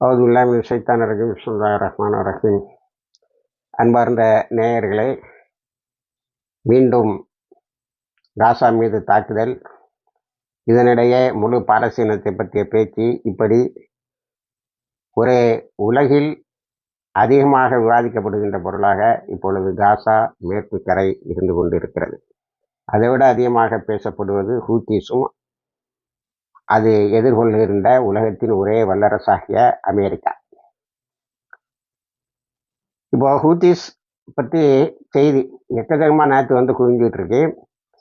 அவுதுல்லாமின் சைத்தான் ரஹீம் சுல்லா ரஹ்மான் ரஹீம். அன்பார்ந்த நேயர்களே மீண்டும் காசா மீது தாக்குதல். இதனிடையே முழு பாலஸ்தீனத்தை பற்றிய பேச்சு இப்படி ஒரே உலகில் அதிகமாக விவாதிக்கப்படுகின்ற பொருளாக இப்பொழுது காசா மேற்கு கரை இருந்து கொண்டிருக்கிறது. அதைவிட அதிகமாக பேசப்படுவது ஹூத்திஸும் அது எதிர்கொள்கின்ற உலகத்தின் ஒரே வல்லரசாகிய அமெரிக்கா. இப்போ ஹூத்திஸ் பற்றி செய்தி எக்கச்சக்கமாக நேற்று வந்து குவிஞ்சிகிட்டு இருக்கு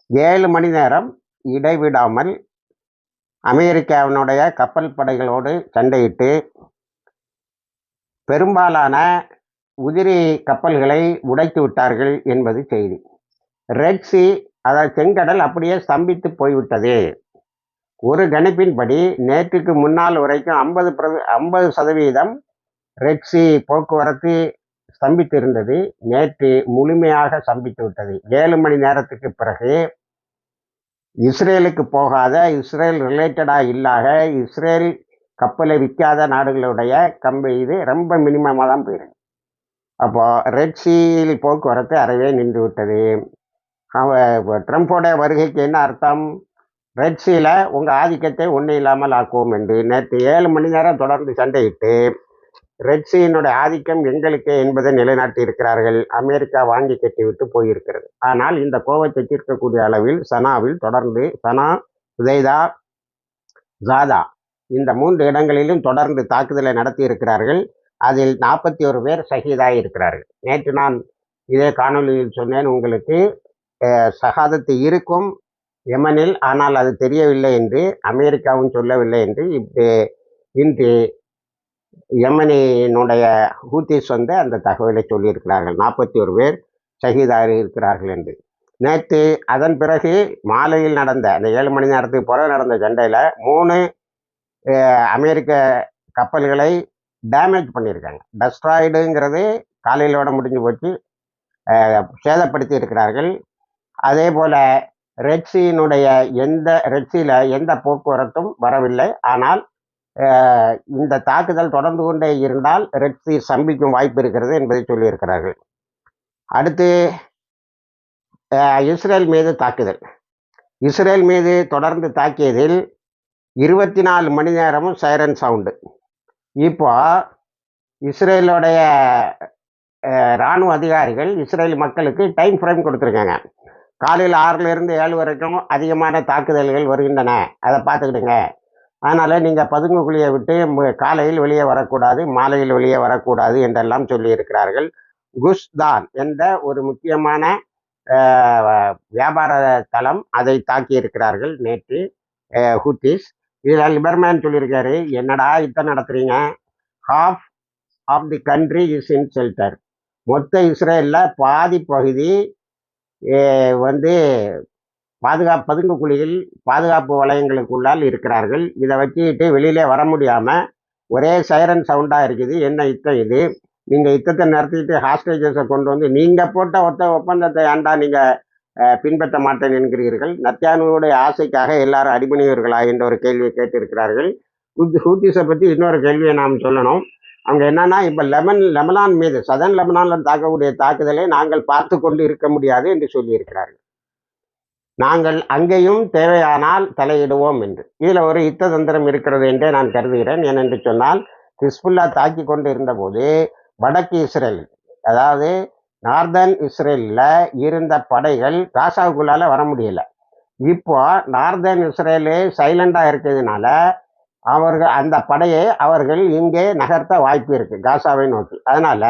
ஏழு மணி நேரம் இடைவிடாமல் அமெரிக்காவினுடைய கப்பல் படைகளோடு சண்டையிட்டு பெரும்பாலான உதிரி கப்பல்களை உடைத்து விட்டார்கள் என்பது செய்தி. ரெட் சி அதாவது செங்கடல் அப்படியே ஸ்தம்பித்து போய்விட்டது. ஒரு கணிப்பின்படி நேற்றுக்கு முன்னால் வரைக்கும் ஐம்பது பிரதி ஐம்பது சதவீதம் ரெட்சி போக்குவரத்து ஸ்தம்பித்து இருந்தது நேற்று முழுமையாக ஸ்தம்பித்து விட்டது. ஏழு மணி நேரத்துக்கு பிறகு இஸ்ரேலுக்கு போகாத இஸ்ரேல் ரிலேட்டடாக இல்லாத இஸ்ரேல் கப்பலை விற்காத நாடுகளுடைய கம்பி இது ரொம்ப மினிமமாக தான் போயிருக்கு. அப்போது ரெட் சீல் போக்குவரத்து அறவே நின்று விட்டது. ட்ரம்ப்போடைய வருகைக்கு என்ன அர்த்தம்? ரெட் சீல உங்கள் ஆதிக்கத்தை ஒன்றும் இல்லாமல் ஆக்குவோம் என்று நேற்று ஏழு மணி நேரம் தொடர்ந்து சண்டையிட்டு ரெட் சீனுடைய ஆதிக்கம் எங்களுக்கு என்பதை நிலைநாட்டி இருக்கிறார்கள். அமெரிக்கா வாங்கி கட்டிவிட்டு போயிருக்கிறது. ஆனால் இந்த கோவத்தை தீர்க்கக்கூடிய அளவில் சனாவில் தொடர்ந்து சனா உதைதா ஜாதா இந்த மூன்று இடங்களிலும் தொடர்ந்து தாக்குதலை நடத்தி இருக்கிறார்கள். அதில் நாற்பத்தி ஒரு பேர் சகிதாக இருக்கிறார்கள். நேற்று நான் இதே காணொலியில் சொன்னேன் உங்களுக்கு சகாதத்து இருக்கும் யமனில் ஆனால் அது தெரியவில்லை என்று அமெரிக்காவும் சொல்லவில்லை என்று இப்போ இன்று யமனினுடைய ஹூத்திஸ் வந்து அந்த தகவலை சொல்லியிருக்கிறார்கள். நாற்பத்தி ஒரு பேர் ஷஹீதாக இருக்கிறார்கள் என்று. நேற்று அதன் பிறகு மாலையில் நடந்த அந்த ஏழு மணி நேரத்துக்கு பிறகு நடந்த சண்டையில் மூணு அமெரிக்க கப்பல்களை டேமேஜ் பண்ணியிருக்காங்க. டஸ்ட்ராய்டுங்கிறது காலையிலோட முடிஞ்சு போச்சு. சேதப்படுத்தி இருக்கிறார்கள். அதே போல் ரெட்சியினுடைய எந்த ரெட்சியில் எந்த போக்குவரத்தும் வரவில்லை. ஆனால் இந்த தாக்குதல் தொடர்ந்து கொண்டே இருந்தால் ரெட்சி சம்பிக்கும் வாய்ப்பு இருக்கிறது என்பதை சொல்லியிருக்கிறார்கள். அடுத்து இஸ்ரேல் மீது தாக்குதல். இஸ்ரேல் மீது தொடர்ந்து தாக்கியதில் இருபத்தி நாலு மணி நேரமும் சைரன் சவுண்டு. இப்போ இஸ்ரேலுடைய இராணுவ அதிகாரிகள் இஸ்ரேல் மக்களுக்கு டைம் ஃப்ரேம் கொடுத்துருக்காங்க. காலையில் ஆறுலேருந்து ஏழு வரைக்கும் அதிகமான தாக்குதல்கள் வருகின்றன. அதை பார்த்துக்கிடுங்க. அதனால் நீங்கள் பதுங்கு குழியை விட்டு காலையில் வெளியே வரக்கூடாது மாலையில் வெளியே வரக்கூடாது என்றெல்லாம் சொல்லியிருக்கிறார்கள். குஷ்தான் என்ற ஒரு முக்கியமான வியாபார தளம் அதை தாக்கியிருக்கிறார்கள் நேற்று ஹூத்திஸ். இதில் லிபர்மேன் சொல்லியிருக்காரு என்னடா இத்தனை நடத்துறீங்க? Half of the country is in shelter மொத்த இஸ்ரேலில் பாதி பகுதி வந்து பாதுகாப்பதுங்கு குழியில் பாதுகாப்பு வளையங்களுக்குள்ளால் இருக்கிறார்கள். இதை வச்சுக்கிட்டு வெளியிலே வர முடியாமல் ஒரே சைரன் சவுண்டாக இருக்குது. என்ன யுத்தம் இது? நீங்கள் யுத்தத்தை நடத்திட்டு ஹாஸ்டேஜஸை கொண்டு வந்து நீங்கள் போட்ட ஒத்த ஒப்பந்தத்தை ஏண்டா நீங்கள் பின்பற்ற மாட்டேன் என்கிறீர்கள்? நத்தியானுடைய ஆசைக்காக எல்லாரும் அடிபணிவர்களா என்ற ஒரு கேள்வியை கேட்டிருக்கிறார்கள். ஹூத்திஸை பற்றி இன்னொரு கேள்வியை நாம் சொல்லணும். அங்கே என்னன்னா இப்போ லெமன் லெமனான் மீது சதன் லெமனானில் தாக்கக்கூடிய தாக்குதலை நாங்கள் பார்த்து கொண்டு இருக்க முடியாது என்று சொல்லியிருக்கிறார்கள். நாங்கள் அங்கேயும் தேவையானால் தலையிடுவோம் என்று. இதில் ஒரு யுத்த தந்திரம் இருக்கிறது என்றே நான் கருதுகிறேன். ஏனென்று சொன்னால் ஹிஸ்புல்லா தாக்கி கொண்டு இருந்தபோது வடக்கு இஸ்ரேல் அதாவது நார்தன் இஸ்ரேலில் இருந்த படைகள் காசாவுக்குள்ளால் வர முடியல. இப்போ நார்தன் இஸ்ரேலு சைலண்டாக இருக்கிறதுனால அவர்கள் அந்த படையை அவர்கள் இங்கே நகர்த்த வாய்ப்பு இருக்குது காசாவை நோக்கி. அதனால்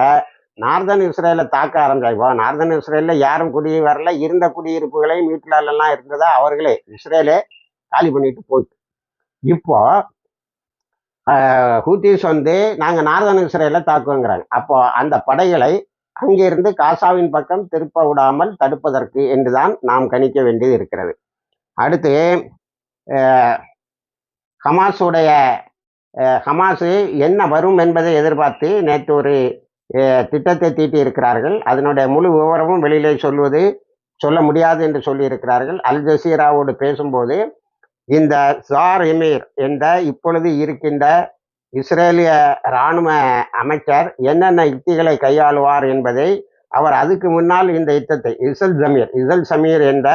நார்தன் இஸ்ரேலை தாக்க ஆரம்பிச்சாங்க. நார்தன் இஸ்ரேலில் யாரும் குடியே வரல இருந்த குடியிருப்புகளையும் வீட்டிலெல்லாம் இருந்ததா அவர்களே இஸ்ரேலே காலி பண்ணிட்டு போச்சு இப்போ ஹூத்திஸ் வந்து நாங்கள் நார்தன் இஸ்ரேலை தாக்குவோங்கிறாங்க. அப்போ அந்த படைகளை அங்கிருந்து காசாவின் பக்கம் திருப்ப விடாமல் தடுப்பதற்கு என்றுதான் நாம் கணிக்க வேண்டியது இருக்கிறது. அடுத்து ஹமாஸுடைய ஹமாஸு என்ன வரும் என்பதை எதிர்பார்த்து நேற்று ஒரு திட்டத்தை தீட்டி இருக்கிறார்கள் அதனுடைய முழு விவரமும் வெளியிலே சொல்வது சொல்ல முடியாது என்று சொல்லியிருக்கிறார்கள். அல் ஜசீராவோடு பேசும்போது இந்த சார் எமீர் என்ற இப்பொழுது இருக்கின்ற இஸ்ரேலிய இராணுவ அமைச்சர் என்னென்ன யுக்திகளை கையாளுவார் என்பதை அவர் அதுக்கு முன்னால் இந்த யுத்தத்தை இசல் ஜமீர் இசல் சமீர் என்ற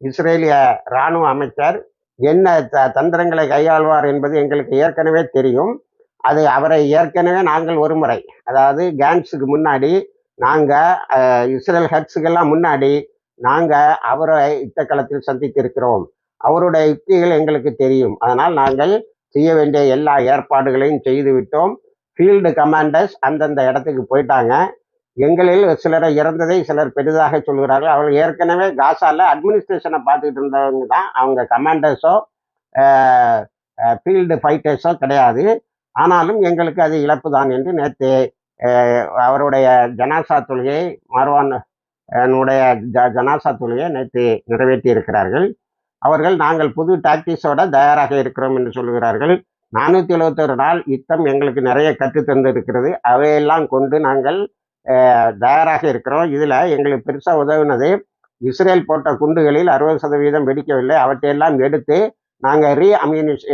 இஸ்ரேலிய இராணுவ அமைச்சர் என்ன த தந்திரங்களை கையாள்வார் என்பது எங்களுக்கு ஏற்கனவே தெரியும். அது அவரை ஏற்கனவே நாங்கள் ஒரு முறை அதாவது கேன்ஸுக்கு முன்னாடி நாங்கள் இஸ்ரேல் ஹெட்ஸுக்கெல்லாம் முன்னாடி நாங்கள் அவரை யுத்த களத்தில் சந்தித்திருக்கிறோம். அவருடைய யுக்திகள் எங்களுக்கு தெரியும். அதனால் நாங்கள் செய்ய வேண்டிய எல்லா ஏற்பாடுகளையும் செய்து விட்டோம் ஃபீல்டு கமாண்டர்ஸ் அந்தந்த இடத்துக்கு போயிட்டாங்க. எங்களில் சிலரை இறந்ததை சிலர் பெரிதாக சொல்கிறார்கள். அவர்கள் ஏற்கனவே காசால அட்மினிஸ்ட்ரேஷனை பார்த்துக்கிட்டு இருந்தவங்க தான். அவங்க கமாண்டர்ஸோ ஃபீல்டு ஃபைட்டர்ஸோ கிடையாது. ஆனாலும் எங்களுக்கு அது இழப்பு தான் என்று நேற்று அவருடைய ஜனாசா தொழுகை மர்வான் என்னுடைய ஜ ஜனாசா தொழுகையை நேற்று நிறைவேற்றி இருக்கிறார்கள் அவர்கள் நாங்கள் புது டாக்டிஸோட தயாராக இருக்கிறோம் என்று சொல்கிறார்கள். நானூற்றி எழுபத்தொரு நாள் யுத்தம் எங்களுக்கு நிறைய கற்று தந்திருக்கிறது அவையெல்லாம் கொண்டு நாங்கள் தயாராக இருக்கிறோம். இதில் எங்களுக்கு பெருசாக உதவுனது இஸ்ரேல் போட்ட குண்டுகளில் அறுபது சதவீதம் வெடிக்கவில்லை. அவற்றையெல்லாம் எடுத்து நாங்கள் ரீ அம்யூனிஷ்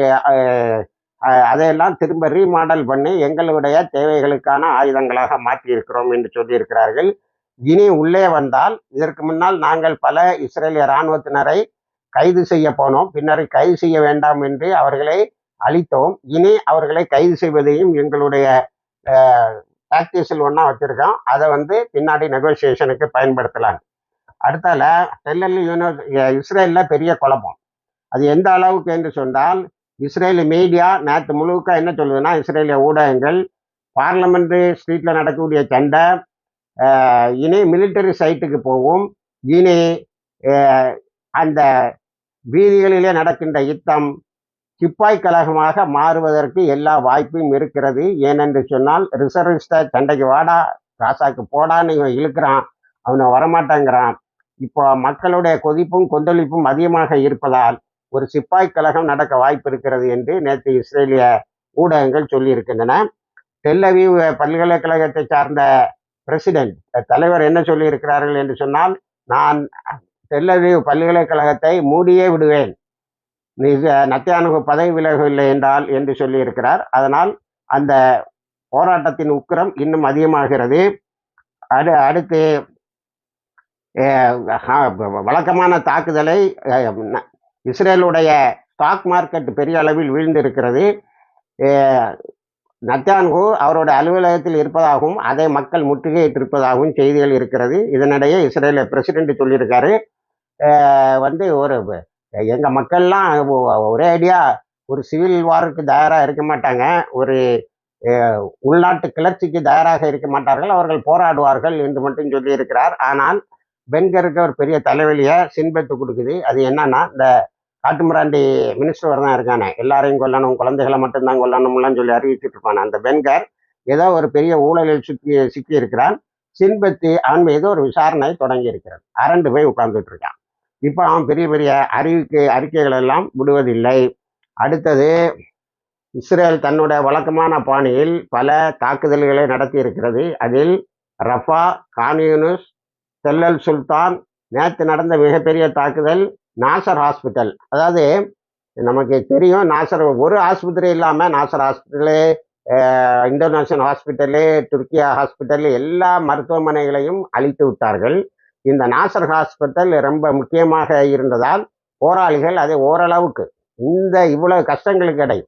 அதையெல்லாம் திரும்ப ரீமாடல் பண்ணி எங்களுடைய தேவைகளுக்கான ஆயுதங்களாக மாற்றி இருக்கிறோம் என்று சொல்லியிருக்கிறார்கள். இனி உள்ளே வந்தால் இதற்கு முன்னால் நாங்கள் பல இஸ்ரேலிய இராணுவத்தினரை கைது செய்ய போனோம். பின்னர் கைது செய்ய வேண்டாம் என்று அவர்களை அளித்தோம் இனி அவர்களை கைது செய்வதையும் எங்களுடைய டாக்டிஸில் ஒன்றா வச்சுருக்கோம். அதை வந்து பின்னாடி நெகோசியேஷனுக்கு பயன்படுத்தலாம். அடுத்தால டெல்லல் யூனோ இஸ்ரேலில் பெரிய குழப்பம். அது எந்த அளவுக்கு என்று சொன்னால் இஸ்ரேல் மீடியா நேற்று முழுக்க என்ன சொல்லுதுன்னா இஸ்ரேலிய ஊடகங்கள் பார்லமெண்ட் ஸ்ட்ரீட்டில் நடக்கக்கூடிய சண்டை இனி மிலிட்டரி சைட்டுக்கு போகும். இனி அந்த வீதிகளிலே நடக்கின்ற யுத்தம் சிப்பாய் கழகமாக மாறுவதற்கு எல்லா வாய்ப்பும் இருக்கிறது. ஏனென்று சொன்னால் ரிசர்விஸ்ட சண்டைக்கு வாடா காசாக்கு போடான்னு இவன் இழுக்கிறான். அவனை வரமாட்டேங்கிறான். இப்போ மக்களுடைய கொதிப்பும் கொந்தளிப்பும் அதிகமாக இருப்பதால் ஒரு சிப்பாய் கழகம் நடக்க வாய்ப்பு இருக்கிறது என்று நேற்று இஸ்ரேலிய ஊடகங்கள் சொல்லியிருக்கின்றன. டெல்லவீவ் பல்கலைக்கழகத்தை சார்ந்த பிரசிடென்ட் தலைவர் என்ன சொல்லியிருக்கிறார்கள் என்று சொன்னால் நான் டெல்லவீவ் பல்கலைக்கழகத்தை மூடியே விடுவேன். நத்தியானுகு பதவி விலகவில்லை என்றால் என்று சொல்லியிருக்கிறார். அதனால் அந்த போராட்டத்தின் உக்கிரம் இன்னும் அதிகமாகிறது. அடு அடுத்து வழக்கமான தாக்குதலை இஸ்ரேலுடைய ஸ்டாக் மார்க்கெட் பெரிய அளவில் வீழ்ந்திருக்கிறது. நத்தான்கு அவருடைய அலுவலகத்தில் இருப்பதாகவும் அதை மக்கள் முற்றுகையிட்டிருப்பதாகவும் செய்திகள் இருக்கிறது. இதனிடையே இஸ்ரேல பிரசிடென்ட் சொல்லியிருக்காரு. வந்து ஒரு எங்கள் மக்கள்லாம் ஒரே ஐடியா ஒரு சிவில் வாருக்கு தயாராக இருக்க மாட்டாங்க. ஒரு உள்நாட்டு கிளர்ச்சிக்கு தயாராக இருக்க மாட்டார்கள். அவர்கள் போராடுவார்கள் என்று மட்டும் சொல்லியிருக்கிறார். ஆனால் பெண்கருக்கு ஒரு பெரிய தலைவலியை சின்பத்து கொடுக்குது. அது என்னன்னா இந்த காட்டுமிராண்டி மினிஸ்டர் தான் இருக்கானே எல்லாரையும் கொல்லணும் குழந்தைகளை மட்டும்தான் கொல்லணும்லாம் சொல்லி அறிவிச்சுட்டு இருப்பான். அந்த பெண்கர் ஏதோ ஒரு பெரிய ஊழலில் சிக்கி சிக்கி இருக்கிறான் சின்பத்து அவன் மீது ஒரு விசாரணை தொடங்கி இருக்கிறான் அரண்டு போய் உட்கார்ந்துட்டு இருக்கான். இப்போ அவன் பெரிய பெரிய அறிவிக்கை அறிக்கைகள் எல்லாம் விடுவதில்லை. அடுத்தது இஸ்ரேல் தன்னுடைய வழக்கமான பாணியில் பல தாக்குதல்களை நடத்தி இருக்கிறது அதில் ரஃபா கான்யூனிஸ் தெல்லல் சுல்தான் நேற்று நடந்த மிகப்பெரிய தாக்குதல் நாசர் ஹாஸ்பிட்டல். அதாவது நமக்கு தெரியும் நாசர் ஒரு ஆஸ்பத்திரி இல்லாமல் Nasser hospital Indonesian hospital Turkiye hospital எல்லா மருத்துவமனைகளையும் அழித்து விட்டார்கள். இந்த நாசர் ஹாஸ்பிட்டல் ரொம்ப முக்கியமாக இருந்ததால் போராளிகள் அதை ஓரளவுக்கு இந்த இவ்வளவு கஷ்டங்களுக்கு இடை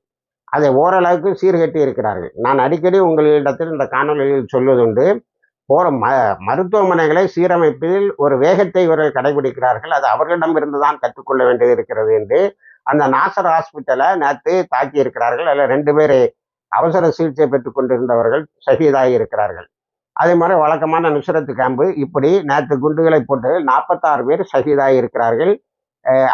அதை ஓரளவுக்கு சீர்கட்டி இருக்கிறார்கள். நான் அடிக்கடி உங்களிடத்தில் இந்த காணொலியில் சொல்வதுண்டு போற ம மருத்துவமனைகளை சீரமைப்பதில் ஒரு வேகத்தை இவர்கள் கடைபிடிக்கிறார்கள். அது அவர்களிடமிருந்து தான் கற்றுக்கொள்ள வேண்டியது இருக்கிறது என்று அந்த நாசர் ஹாஸ்பிட்டலை நேற்று தாக்கி இருக்கிறார்கள் அதில் ரெண்டு பேர் அவசர சிகிச்சை பெற்றுக் கொண்டிருந்தவர்கள் சகிதாகி இருக்கிறார்கள். அதே மாதிரி வழக்கமான நுசரத்து கேம்பு இப்படி நேற்று குண்டுகளை போட்டு நாற்பத்தாறு பேர் சகிதாகி இருக்கிறார்கள்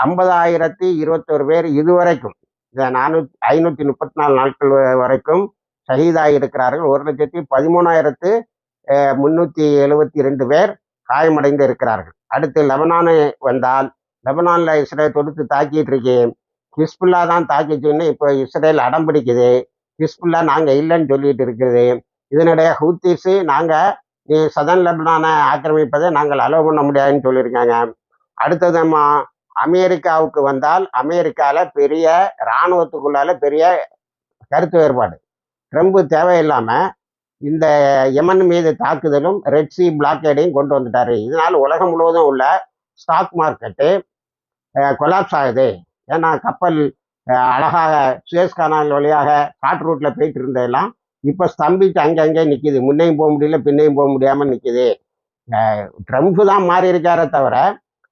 ஐம்பதாயிரத்தி இருபத்தோரு பேர் இதுவரைக்கும் இந்த நானூற்றி ஐநூற்றி முப்பத்தி நாலு நாட்கள் வரைக்கும் சகிதாகி இருக்கிறார்கள் ஒரு லட்சத்தி பதிமூணாயிரத்து முந்நூற்றி எழுபத்தி ரெண்டு பேர் காயமடைந்து இருக்கிறார்கள் அடுத்து லெபனானு வந்தால் லெபனானில் இஸ்ரேல் தொடுத்து தாக்கிட்டு இருக்கேன் ஹிஸ்புல்லா தான் தாக்கிச்சுன்னு இப்போ இஸ்ரேல் அடம் பிடிக்குது ஹிஸ்புல்லா நாங்கள் இல்லைன்னு சொல்லிட்டு இருக்குது. இதனுடைய ஹூத்திஸு நாங்கள் நீ சதன் லெபனானை ஆக்கிரமிப்பதை நாங்கள் அலோவ் பண்ண முடியாதுன்னு சொல்லியிருக்காங்க. அடுத்தது அமெரிக்காவுக்கு வந்தால் அமெரிக்காவில் பெரிய இராணுவத்துக்குள்ளால பெரிய கருத்து வேறுபாடு. ட்ரம்ப் தேவையில்லாமல் இந்த யமன் மீது தாக்குதலும் ரெட் சி பிளாக்கேடையும் கொண்டு வந்துட்டாரு. இதனால் உலகம் முழுவதும் உள்ள ஸ்டாக் மார்க்கெட்டு கொலாப்ஸ் ஆகுது. ஏன்னா கப்பல் அழகாக சுயஸ் கனால் வழியாக காட் ரூட்டில் போயிட்டு இருந்ததெல்லாம் இப்போ ஸ்தம்பிச்சு அங்கங்கே நிற்கிது முன்னையும் போக முடியல பின்னையும் போக முடியாமல் நிற்கிது ட்ரம்ப் தான் மாறி இருக்காரே தவிர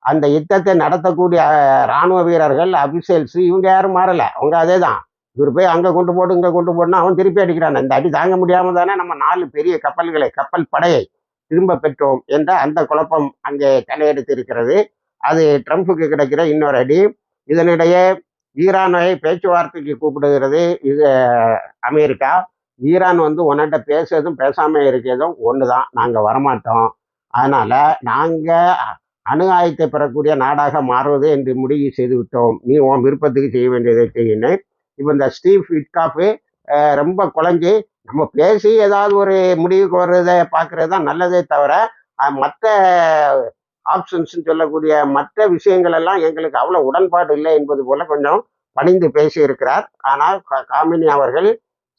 அந்த யுத்தத்தை நடத்தக்கூடிய இராணுவ ராணுவ வீரர்கள் அபிசேல்ஸ் இவங்க யாரும் மாறலை. அவங்க அதே தான் இவர் போய் அங்கே கொண்டு போட்டு இங்கே கொண்டு போட்டுனா அவன் திருப்பி அடிக்கிறான். இந்த அடி தாங்க முடியாமல் தானே நம்ம நாலு பெரிய கப்பல்களை கப்பல் படையை திரும்ப பெற்றோம் என்ற அந்த குழப்பம் அங்கே தலையெடுத்து இருக்கிறது. அது ட்ரம்ப்புக்கு கிடைக்கிற இன்னொரு அடி. இதனிடையே ஈரானை பேச்சுவார்த்தைக்கு கூப்பிடுகிறது இது அமெரிக்கா. ஈரான் வந்து உன்னிட்ட பேசுறதும் பேசாமல் இருக்கிறதும் ஒன்று தான் நாங்கள் வரமாட்டோம். அதனால் நாங்கள் அணு ஆயுதத்தை பெறக்கூடிய நாடாக மாறுவது என்று முடிவு செய்து விட்டோம் நீ உன் விருப்பத்துக்கு செய்ய வேண்டியதை செய்யணும் இப்போ இந்த ஸ்டீவ் விட்காஃபு ரொம்ப குழஞ்சி நம்ம பேசி ஏதாவது ஒரு முடிவுக்கு வர்றதை பார்க்கறது தான் நல்லதே தவிர மற்ற ஆப்ஷன்ஸ்னு சொல்லக்கூடிய மற்ற விஷயங்கள் எல்லாம் எங்களுக்கு அவ்வளோ உடன்பாடு இல்லை என்பது போல கொஞ்சம் பணிந்து பேசியிருக்கிறார். ஆனால் கா- காமினி அவர்கள்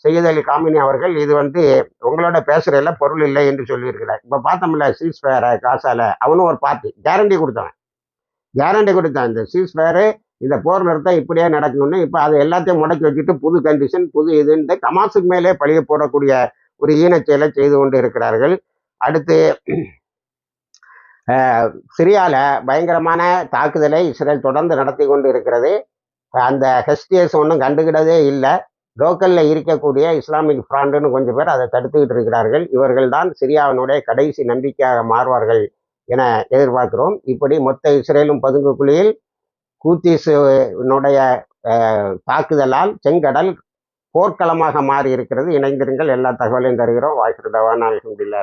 செய்யதலி அலி காமினி அவர்கள் இது வந்து உங்களோட பேசுறதுல பொருள் இல்லை என்று சொல்லியிருக்கிறார். இப்போ பார்த்தோம்ல சீஸ் ஃபேரை காசால அவனும் ஒரு பார்ட்டி கேரண்டி கொடுத்தவன். கேரண்டி கொடுத்தான். இந்த சீஸ் ஃபேரு இந்த போர் நிறுத்தம் இப்படியே நடக்கணும்னு இப்போ அதை எல்லாத்தையும் முடக்கி வச்சுட்டு புது கண்டிஷன் புது இதுன்னு கமாசுக்கு மேலே பழிய போடக்கூடிய ஒரு ஈனச்செயலை செய்து கொண்டு இருக்கிறார்கள். அடுத்து சிரியாவில் பயங்கரமான தாக்குதலை இஸ்ரேல் தொடர்ந்து நடத்தி கொண்டு இருக்கிறது. அந்த ஹெஸ்டிஎஸ் ஒன்றும் கண்டுக்கிடதே இல்லை. லோக்கலில் இருக்கக்கூடிய இஸ்லாமிக் ஃப்ராண்டுன்னு கொஞ்சம் பேர் அதை தடுத்துக்கிட்டு இருக்கிறார்கள். இவர்கள் தான் சிரியாவினுடைய கடைசி நம்பிக்கையாக மாறுவார்கள் என எதிர்பார்க்கிறோம். இப்படி மொத்த இஸ்ரேலும் பதுங்குக்குழியில் கூத்தீஸுனுடைய தாக்குதலால் செங்கடல் போர்க்களமாக மாறி இருக்கிறது இணைந்திருங்கள். எல்லா தகவலையும் தருகிறோம். வாய்ப்பு தவான் அலமதுல்லா